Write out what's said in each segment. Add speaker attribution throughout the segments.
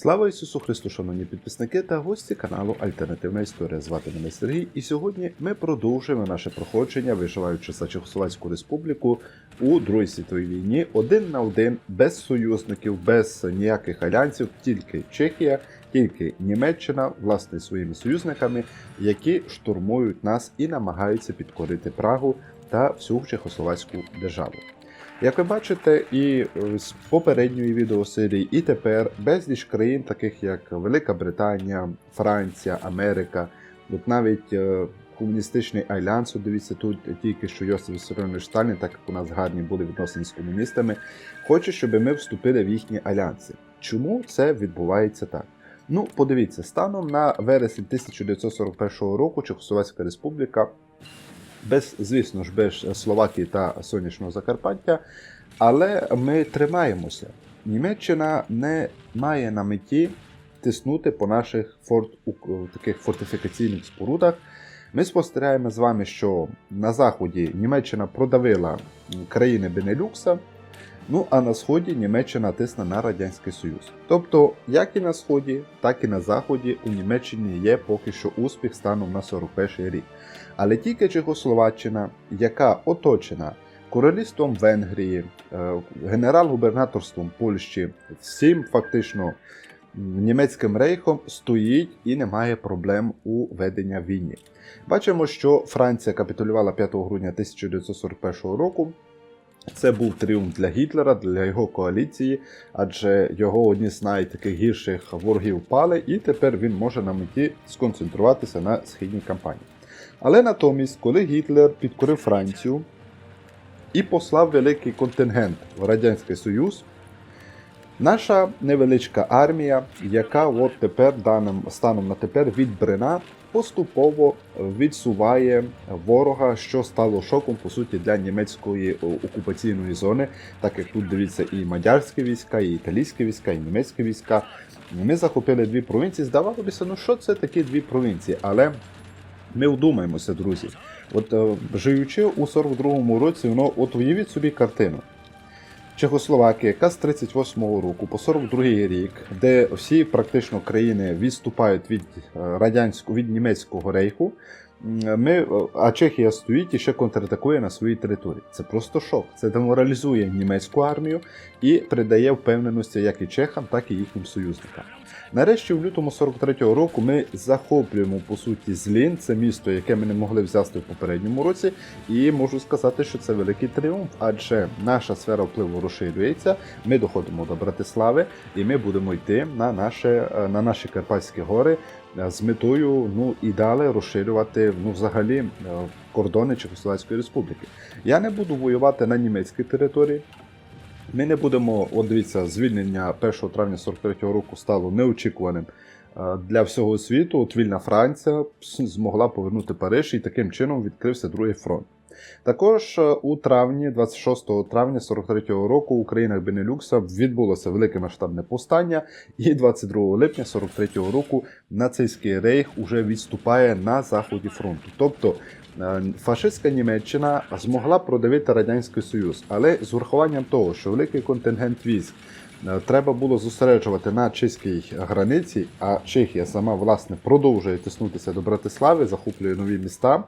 Speaker 1: Слава Ісусу Христу, шановні підписники та гості каналу Альтернативна Історія. Звати мене Сергій, і сьогодні ми продовжуємо наше проходження, виживаючи за Чехословацьку республіку у Другій світовій війні один на один, без союзників, без ніяких альянсів, тільки Чехія, тільки Німеччина, власне, своїми союзниками, які штурмують нас і намагаються підкорити Прагу та всю Чехословацьку державу. Як ви бачите, і е, з попередньої відеосерії, і тепер безліч країн, таких як Велика Британія, Франція, Америка, от навіть е, комуністичний альянс, дивіться тут тільки що Йосиф Вісаріонович Сталін, так як у нас гарні були відносини з комуністами, хоче, щоб ми вступили в їхні альянси. Чому це відбувається так? Ну, подивіться, станом на вересень 1941 року Чехословацька Республіка без, звісно ж, без Словакії та Сонячного Закарпаття, але ми тримаємося. Німеччина не має на меті тиснути по наших форт, таких фортифікаційних спорудах. Ми спостерігаємо з вами, що на заході Німеччина продавила країни Бенелюкса, ну а на сході Німеччина тисне на Радянський Союз. Тобто, як і на сході, так і на заході у Німеччині є поки що успіх станом на 41 рік. Але тільки Чехословаччина, яка оточена королівством Венгрії, е, генерал-губернаторством Польщі, всім фактично німецьким рейхом стоїть і не має проблем у ведення війни. Бачимо, що Франція капітулювала 5 грудня 1941 року. Це був тріумф для Гітлера, для його коаліції, адже його одні з найтаких ворогів пали, і тепер він може на меті сконцентруватися на східній кампанії. Але натомість, коли Гітлер підкорив Францію і послав великий контингент в Радянський Союз, наша невеличка армія, яка от тепер даним станом на тепер від Брена поступово відсуває ворога, що стало шоком по суті для німецької окупаційної зони, так як тут дивіться і мадярські війська, і італійські війська, і німецькі війська. Ми захопили дві провінції. Здавалося, ну що це такі дві провінції, але ми вдумаємося, друзі. От е, живучи у 42-му році, воно от уявіть собі картину. Чехословакія, яка з 38-го року по 42-й рік, де всі практично країни відступають від е, радянського від німецького рейху. Ми, а Чехія стоїть і ще контратакує на своїй території. Це просто шок. Це деморалізує німецьку армію і придає впевненості як і чехам, так і їхнім союзникам. Нарешті, в лютому 43-го року ми захоплюємо по суті Злін, це місто, яке ми не могли взяти в попередньому році, і можу сказати, що це великий тріумф, адже наша сфера впливу розширюється. Ми доходимо до Братислави, і ми будемо йти на, наше, е, на наші Карпатські гори з метою ну і далі розширювати ну, взагалі е, кордони Чехословацької республіки. Я не буду воювати на німецькій території. Ми не будемо, от дивіться, звільнення 1 травня 43-го року стало неочікуваним е, для всього світу. От вільна Франція змогла повернути Париж і таким чином відкрився другий фронт. Також е, у травні, 26 травня 43-го року, у країнах Бенелюкса відбулося велике масштабне повстання, і 22 липня 43-го року нацистський рейх уже відступає на заході фронту. Тобто Е, Фашистська Німеччина змогла продавити Радянський Союз, але з урахуванням того, що великий контингент військ е, треба було зосереджувати на чеській границі, а Чехія сама власне продовжує тиснутися до Братислави, захоплює нові міста.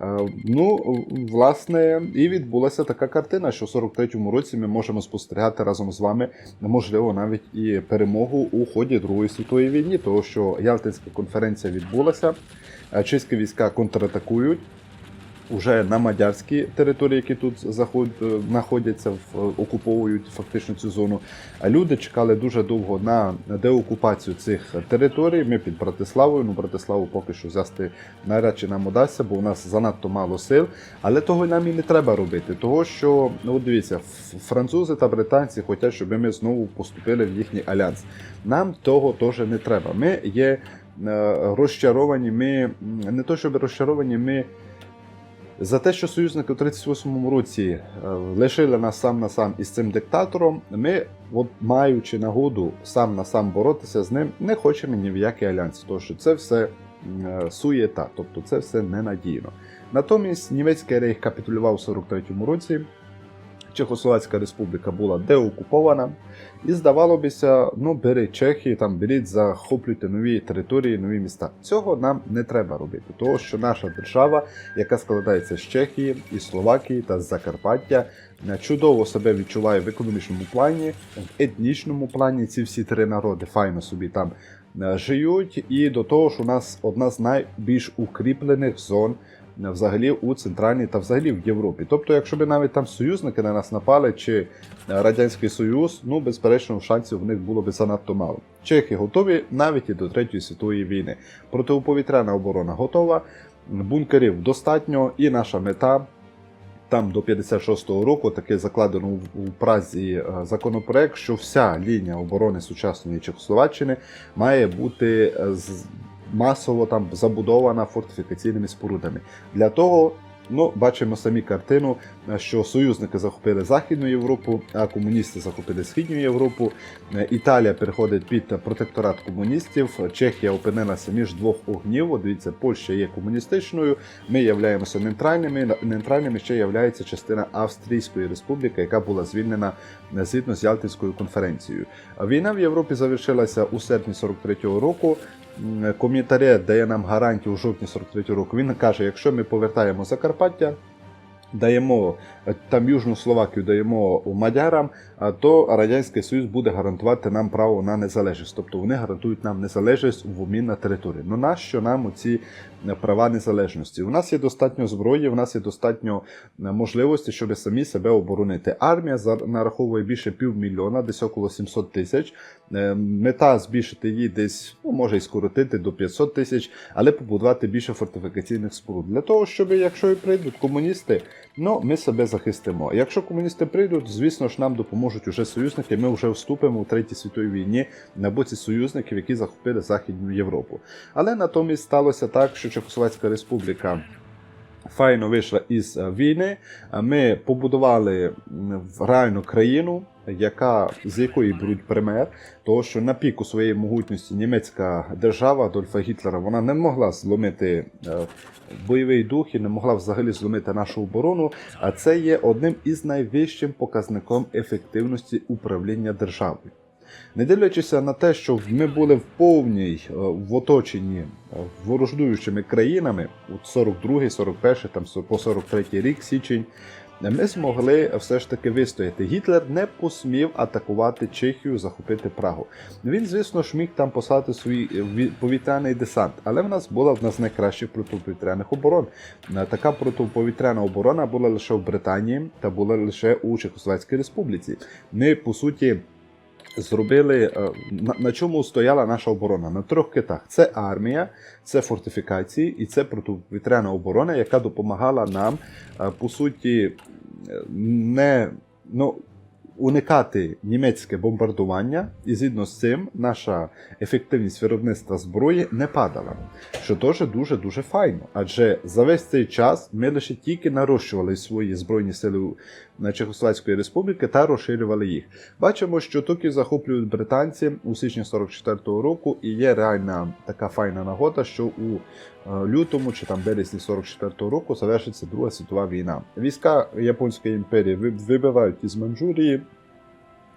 Speaker 1: Е, Ну, власне, і відбулася така картина, що в 43-му році ми можемо спостерігати разом з вами, можливо, навіть і перемогу у ході Другої світової війни, тому що Ялтинська конференція відбулася, е, чеські війська контратакують. Уже на мадярській території, які тут заход... знаходяться, окуповують фактично цю зону. А люди чекали дуже довго на деокупацію цих територій. Ми під Братиславою. Ну, Братиславу поки що взяти навряд чи нам удасться, бо у нас занадто мало сил. Але того нам і не треба робити. Того, що ну дивіться, французи та британці хочуть, щоб ми знову поступили в їхній альянс. Нам того теж не треба. Ми є е, розчаровані. Ми не то, щоб розчаровані, ми. За те, що союзники у 38-му році е, лишили нас сам на сам із цим диктатором, ми, от маючи нагоду сам на сам боротися з ним, не хочемо ні в який альянс, тому що це все е, суєта, тобто це все ненадійно. Натомість німецький рейх капітулював у 43-му році. Чехословацька республіка була деокупована, і здавалося, ну бери Чехії, там беріть, захоплюйте нові території, нові міста. Цього нам не треба робити, тому що наша держава, яка складається з Чехії і Словакії та Закарпаття, е, чудово себе відчуває в економічному плані, в етнічному плані. Ці всі три народи файно собі там е, живуть. І до того ж, у нас одна з найбільш укріплених зон взагалі у центральній та взагалі в Європі. Тобто, якщо б навіть там союзники на нас напали, чи е, Радянський Союз, ну безперечно, шансів в них було б занадто мало. Чехи готові навіть і до Третьої світової війни. Протиповітряна оборона готова, бункерів достатньо, і наша мета. Там до 56-го року таке закладено у Празі е, законопроект, що вся лінія оборони сучасної Чехословаччини має бути е, масово там забудована фортифікаційними спорудами. Для того, ну, бачимо самі картину, е, що союзники захопили Західну Європу, а комуністи захопили Східну Європу. Е, Італія переходить під протекторат комуністів. Чехія опинилася між двох огнів. Дивіться, Польща є комуністичною. Ми являємося нейтральними. Нейтральними ще є частина Австрійської республіки, яка була звільнена е, згідно з Ялтинською конференцією. Війна в Європі завершилася у серпні 43-го року. М, дає нам гарантію у жовтні 43-го року. Він каже, якщо ми повертаємо Закарпаття, даємо там Южну Словакію даємо мадярам, то Радянський Союз буде гарантувати нам право на незалежність. Тобто вони гарантують нам незалежність в обмін на території. Ну нащо нам оці е, права незалежності? У нас є достатньо зброї, у нас є достатньо е, можливості, щоб самі себе оборонити. Армія нараховує більше півмільйона, десь около 700 тисяч. Е, Мета збільшити її десь, ну може і скоротити до 500 тисяч, але побудувати більше фортифікаційних споруд. Для того, щоб якщо і прийдуть комуністи, ну ми себе захистимо. Якщо комуністи прийдуть, звісно ж нам допоможуть уже союзники. Ми вже вступимо у третій світовій війні на боці союзників, які захопили Західну Європу. Але натомість сталося так, що Чехословацька республіка. Файно вийшла із е, війни. Ми побудували реальну країну, яка з якої беруть пример, того що на піку своєї могутності німецька держава Адольфа Гітлера вона не могла зломити е, бойовий дух і не могла взагалі зломити нашу оборону. А це є одним із найвищим показником ефективності управління державою. Не дивлячись на те, що ми були в повній е, в оточенні е, ворождуючими країнами, от 42-й, 41, там по 43 рік, січень, ми змогли все ж таки вистояти. Гітлер не посмів атакувати Чехію, захопити Прагу. Він, звісно ж, міг там послати свій е, повітряний десант, але в нас була одна з найкращих протиповітряних оборон. Така протиповітряна оборона була лише в Британії та була лише у Чехословацькій Республіці. Ми, по суті, зробили е, на, на чому стояла наша оборона на трьох китах: це армія, це фортифікації і це протиповітряна оборона, яка допомагала нам е, по суті е, не ну. Уникати німецьке бомбардування, і згідно з цим наша ефективність виробництва зброї не падала, що теж дуже дуже файно. Адже за весь цей час ми лише тільки нарощували свої збройні сили Чехословацької республіки та розширювали їх. Бачимо, що Токів захоплюють британці у січні 44-го року, і є реальна така файна нагода, що у е, лютому чи там березні 44-го року завершиться Друга світова війна. Війська Японської імперії вибивають із Манчжурії.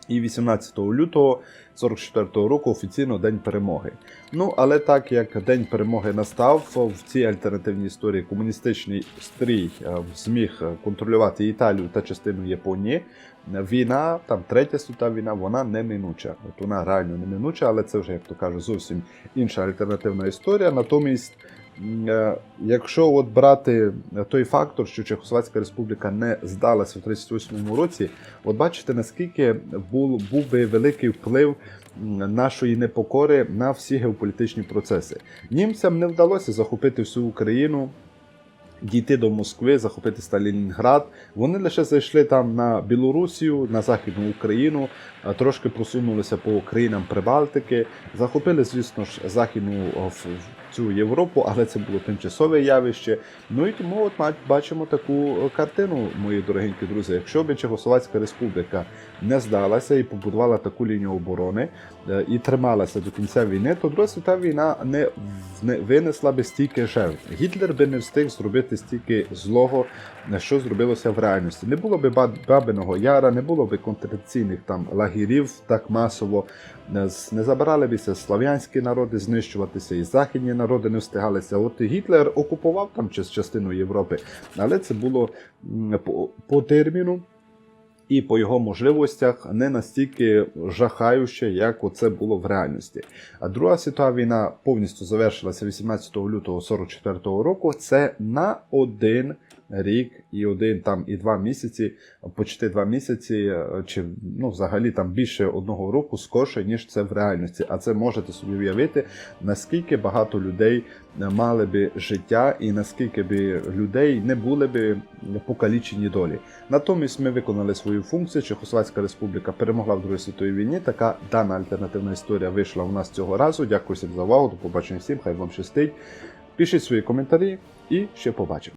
Speaker 1: І 18 лютого 44-го року офіційно День перемоги. Ну але так як День перемоги настав в цій альтернативній історії комуністичний стрій е, зміг е, контролювати Італію та частину Японії. Війна, там третя світова війна, вона неминуча. От вона реально неминуча, але це вже, як то кажуть, зовсім інша альтернативна історія. Натомість, якщо от брати той фактор, що Чехословацька республіка не здалася в 38-му році, от бачите, наскільки був, був би великий вплив нашої непокори на всі геополітичні процеси. Німцям не вдалося захопити всю Україну. Дійти до Москви, захопити Сталінград. Вони лише зайшли там на Білорусію, на Західну Україну, трошки просунулися по країнам Прибалтики, захопили, звісно ж, західну цю Європу, але це було тимчасове явище. Ну і тому от бачимо таку е, картину, мої дорогенькі друзі. Якщо б Чехословацька республіка не здалася і побудувала таку лінію оборони е, і трималася до кінця війни, то Друга світова війна не, винесла би стільки жертв. Гітлер би не встиг зробити стільки злого, на що зробилося в реальності. Не було би Бабиного Яра, не було би концентраційних там лагерів так масово. Не забирали бися слав'янські народи знищуватися, і західні народи не встигалися. От Гітлер окупував там частину Європи, але це було по, по терміну. І по його можливостях не настільки жахаюче, як оце було в реальності. А Друга світова війна повністю завершилася 18 лютого 44 року. Це на один рік і один там і два місяці, почти два місяці, е, чи ну взагалі там більше одного року скорше, ніж це в реальності. А це можете собі уявити, наскільки багато людей е, мали би життя, і наскільки би людей не були би покалічені долі. Натомість ми виконали свою функцію. Чехословацька республіка перемогла в Другій світовій війні. Така дана альтернативна історія вийшла у нас цього разу. Дякую всім за увагу. До побачення всім. Хай вам щастить. Пишіть свої коментарі і ще побачимо.